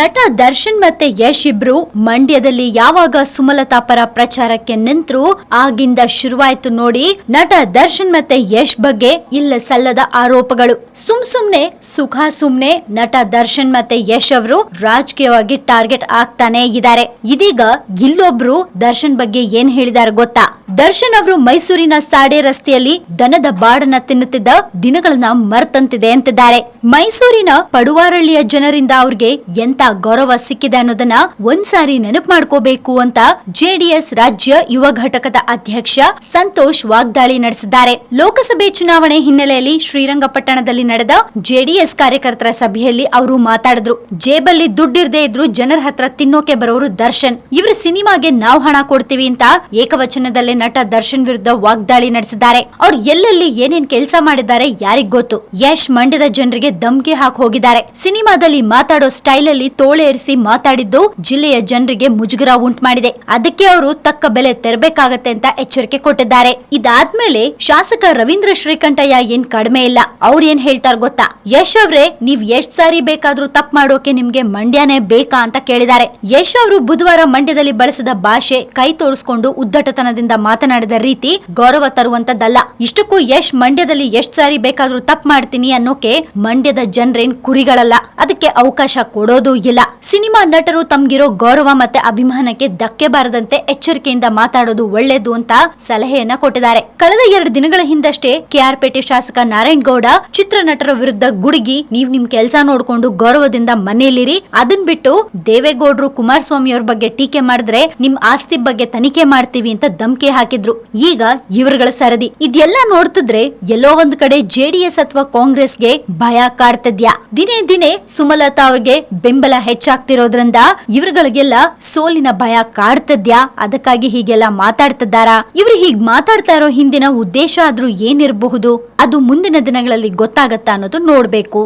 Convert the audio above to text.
ನಟ ದರ್ಶನ್ ಮತ್ತೆ ಯಶ್ ಇಬ್ರು ಮಂಡ್ಯದಲ್ಲಿ ಯಾವಾಗ ಸುಮಲತಾ ಪರ ಪ್ರಚಾರಕ್ಕೆ ನಿಂತರು, ಆಗಿಂದ ಶುರುವಾಯ್ತು ನೋಡಿ ನಟ ದರ್ಶನ್ ಮತ್ತೆ ಯಶ್ ಬಗ್ಗೆ ಇಲ್ಲ ಸಲ್ಲದ ಆರೋಪಗಳು. ಸುಮ್ ಸುಮ್ನೆ, ಸುಖ ಸುಮ್ನೆ ನಟ ದರ್ಶನ್ ಮತ್ತೆ ಯಶ್ ಅವರು ರಾಜಕೀಯವಾಗಿ ಟಾರ್ಗೆಟ್ ಆಗ್ತಾನೆ ಇದ್ದಾರೆ. ಇದೀಗ ಇಲ್ಲೊಬ್ರು ದರ್ಶನ್ ಬಗ್ಗೆ ಏನ್ ಹೇಳಿದಾರೆ ಗೊತ್ತಾ? ದರ್ಶನ್ ಅವರು ಮೈಸೂರಿನ ಸಾಡೆ ರಸ್ತೆಯಲ್ಲಿ ದನದ ಬಾಡನ್ನ ತಿನ್ನುತ್ತಿದ್ದ ದಿನಗಳನ್ನ ಮರ್ತಂತಿದೆ ಅಂತಿದ್ದಾರೆ. ಮೈಸೂರಿನ ಪಡುವಾರಳ್ಳಿಯ ಜನರಿಂದ ಅವ್ರಿಗೆ ಎಂತ ಗೌರವ ಸಿಕ್ಕಿದೆ ಅನ್ನೋದನ್ನ ಒಂದ್ಸಾರಿ ನೆನಪು ಮಾಡ್ಕೋಬೇಕು ಅಂತ ಜೆಡಿಎಸ್ ರಾಜ್ಯ ಯುವ ಘಟಕದ ಅಧ್ಯಕ್ಷ ಸಂತೋಷ್ ವಾಗ್ದಾಳಿ ನಡೆಸಿದ್ದಾರೆ. ಲೋಕಸಭೆ ಚುನಾವಣೆ ಹಿನ್ನೆಲೆಯಲ್ಲಿ ಶ್ರೀರಂಗಪಟ್ಟಣದಲ್ಲಿ ನಡೆದ ಜೆಡಿಎಸ್ ಕಾರ್ಯಕರ್ತರ ಸಭೆಯಲ್ಲಿ ಅವರು ಮಾತಾಡಿದ್ರು. ಜೇಬಲ್ಲಿ ದುಡ್ಡಿರದೇ ಇದ್ರು ಜನರ ಹತ್ರ ತಿನ್ನೋಕೆ ಬರೋರು ದರ್ಶನ್. ಇವರ ಸಿನಿಮಾಗೆ ನಾವು ಹಣ ಕೊಡ್ತೀವಿ ಅಂತ ಏಕವಚನದಲ್ಲೇ ದರ್ಶನ್ ವಿರುದ್ಧ ವಾಗ್ದಾಳಿ ನಡೆಸಿದ್ದಾರೆ. ಅವ್ರು ಎಲ್ಲೆಲ್ಲಿ ಏನೇನ್ ಕೆಲಸ ಮಾಡಿದ್ದಾರೆ ಯಾರಿಗ್ ಗೊತ್ತು. ಯಶ್ ಮಂಡ್ಯದ ಜನರಿಗೆ ದಮ್ಗೆ ಹಾಕಿ ಹೋಗಿದ್ದಾರೆ. ಸಿನಿಮಾದಲ್ಲಿ ಮಾತಾಡೋ ಸ್ಟೈಲ್ ಅಲ್ಲಿ ತೋಳೇರಿಸಿ ಮಾತಾಡಿದ್ದು ಜಿಲ್ಲೆಯ ಜನರಿಗೆ ಮುಜುಗರ ಉಂಟು ಮಾಡಿದೆ. ಅದಕ್ಕೆ ಅವರು ತಕ್ಕ ಬೆಲೆ ತೆರಬೇಕಾಗತ್ತೆ ಅಂತ ಎಚ್ಚರಿಕೆ ಕೊಟ್ಟಿದ್ದಾರೆ. ಇದಾದ್ಮೇಲೆ ಶಾಸಕ ರವೀಂದ್ರ ಶ್ರೀಕಂಠಯ್ಯ ಏನ್ ಕಡಿಮೆ ಇಲ್ಲ. ಅವ್ರ ಏನ್ ಹೇಳ್ತಾರ ಗೊತ್ತಾ? ಯಶ್ ಅವ್ರೆ, ನೀವ್ ಎಷ್ಟ್ ಸಾರಿ ಬೇಕಾದ್ರೂ ತಪ್ಪು ಮಾಡೋಕೆ ನಿಮ್ಗೆ ಮಂಡ್ಯನೇ ಬೇಕಾ ಅಂತ ಕೇಳಿದ್ದಾರೆ. ಯಶ್ ಅವರು ಬುಧವಾರ ಮಂಡ್ಯದಲ್ಲಿ ಬಳಸಿದ ಭಾಷೆ ಕೈ ತೋರಿಸಿಕೊಂಡು ಉದ್ದಟತನದಿಂದ ಮಾತನಾಡಿದ ರೀತಿ ಗೌರವ ತರುವಂತದ್ದಲ್ಲ. ಇಷ್ಟಕ್ಕೂ ಯಶ್ ಮಂಡ್ಯದಲ್ಲಿ ಎಷ್ಟ್ ಸಾರಿ ಬೇಕಾದ್ರೂ ತಪ್ಪು ಮಾಡ್ತೀನಿ ಅನ್ನೋಕೆ ಮಂಡ್ಯದ ಜನರೇನ್ ಕುರಿಗಳಲ್ಲ. ಅದಕ್ಕೆ ಅವಕಾಶ ಕೊಡೋದು ಇಲ್ಲ. ಸಿನಿಮಾ ನಟರು ತಮ್ಗಿರೋ ಗೌರವ ಮತ್ತೆ ಅಭಿಮಾನಕ್ಕೆ ಧಕ್ಕೆ ಬಾರದಂತೆ ಎಚ್ಚರಿಕೆಯಿಂದ ಮಾತಾಡೋದು ಒಳ್ಳೇದು ಅಂತ ಸಲಹೆಯನ್ನ ಕೊಟ್ಟಿದ್ದಾರೆ. ಕಳೆದ ಎರಡು ದಿನಗಳ ಹಿಂದಷ್ಟೇ ಕೆಆರ್ಪೇಟೆ ಶಾಸಕ ನಾರಾಯಣ್ ಗೌಡ ಚಿತ್ರ ನಟರ ವಿರುದ್ಧ ಗುಡುಗಿ, ನೀವ್ ನಿಮ್ ಕೆಲಸ ನೋಡ್ಕೊಂಡು ಗೌರವದಿಂದ ಮನೆಯಲ್ಲಿರಿ. ಅದನ್ ಬಿಟ್ಟು ದೇವೇಗೌಡರು ಕುಮಾರಸ್ವಾಮಿ ಅವ್ರ ಬಗ್ಗೆ ಟೀಕೆ ಮಾಡಿದ್ರೆ ನಿಮ್ ಆಸ್ತಿ ಬಗ್ಗೆ ತನಿಖೆ ಮಾಡ್ತೀವಿ ಅಂತ ಧಮ್ಕಿ ಹಾಕಿದ್ರು. ಈಗ ಇವರುಗಳ ಸರದಿ. ಇದೆಲ್ಲ ನೋಡ್ತಿದ್ರೆ ಎಲ್ಲೋ ಒಂದ್ ಕಡೆ ಜೆಡಿಎಸ್ ಅಥವಾ ಕಾಂಗ್ರೆಸ್ಗೆ ಭಯ ಕಾಡ್ತಿದ್ಯಾ? ದಿನೇ ದಿನೇ ಸುಮಲತಾ ಅವ್ರಿಗೆ ಬೆಂಬಲ ಹೆಚ್ಚಾಗ್ತಿರೋದ್ರಿಂದ ಇವರುಗಳಿಗೆಲ್ಲ ಸೋಲಿನ ಭಯ ಕಾಡ್ತಿದ್ಯಾ? ಅದಕ್ಕಾಗಿ ಹೀಗೆಲ್ಲ ಮಾತಾಡ್ತಿದ್ದಾರಾ? ಇವ್ರು ಹೀಗ್ ಮಾತಾಡ್ತಾ ಇರೋ ಹಿಂದಿನ ಉದ್ದೇಶ ಆದ್ರೂ ಏನಿರಬಹುದು? ಅದು ಮುಂದಿನ ದಿನಗಳಲ್ಲಿ ಗೊತ್ತಾಗತ್ತಾ ಅನ್ನೋದು ನೋಡ್ಬೇಕು.